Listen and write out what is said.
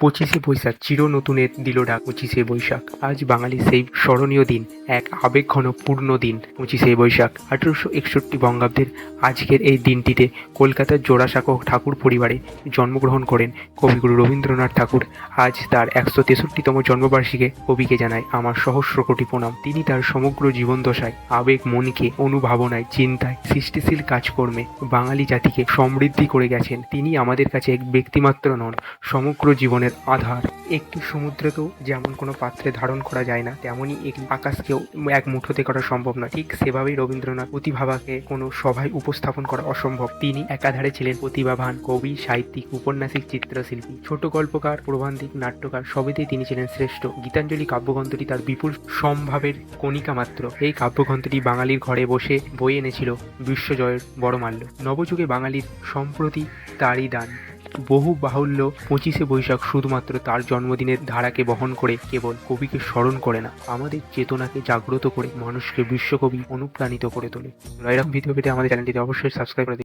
পঁচিশে বৈশাখ চির নতুনের দিল ডাক পঁচিশে বৈশাখ। আজ বাঙালির সেই স্মরণীয় দিন, এক আবেগঘন পূর্ণ দিন, পঁচিশে বৈশাখ। আঠেরোশো একষট্টি বঙ্গাব্দের আজকের এই দিনটিতে কলকাতার জোড়াসাঁকো ঠাকুর পরিবারে জন্মগ্রহণ করেন কবিগুরু রবীন্দ্রনাথ ঠাকুর। আজ তার একশো তেষট্টিতম জন্মবার্ষিকে কবিকে জানায় আমার সহস্র কোটি প্রণাম। তিনি তার সমগ্র জীবনদশায় আবেগ, মনকে, অনুভাবনায়, চিন্তায়, সৃষ্টিশীল কাজকর্মে বাঙালি জাতিকে সমৃদ্ধি করে গেছেন। তিনি আমাদের কাছে এক ব্যক্তিমাত্র নন, সমগ্র জীবনের আধার। একটি সমুদ্রকেও যেমন কোনো পাত্রে ধারণ করা যায় না তেমনই একটি আকাশকেও এক মুঠোতে করা সম্ভব নয়। ঠিক সেভাবেই রবীন্দ্রনাথ প্রতিভাবাকে কোনো সভায় উপস্থাপন করা অসম্ভব। তিনি একাধারে ছিলেন প্রতিভাবান কবি, সাহিত্যিক, উপন্যাসিক, চিত্রশিল্পী, ছোট গল্পকার, প্রবন্ধিক, নাট্যকার, সবেতেই তিনি ছিলেন শ্রেষ্ঠ। গীতাঞ্জলি কাব্যগ্রন্থটি তার বিপুল সম্ভাবের কণিকা মাত্র। এই কাব্যগ্রন্থটি বাঙালির ঘরে বসে বয়ে এনেছিল বিশ্বজয়ের বড় মাল্য নবযুগে বাঙালির সম্প্রতি তারই দান। বহু বাহুল্য পঁচিশে বৈশাখ শুধুমাত্র তার জন্মদিনের ধারাকে বহন করে কেবল কবিকে স্মরণ করে না, আমাদের চেতনাকে জাগ্রত করে মানুষকে বিশ্বকবি অনুপ্রাণিত করে তোলে এরকম ভিডিও পেতে আমাদের চ্যানেলটিতে অবশ্যই সাবস্ক্রাইব করে।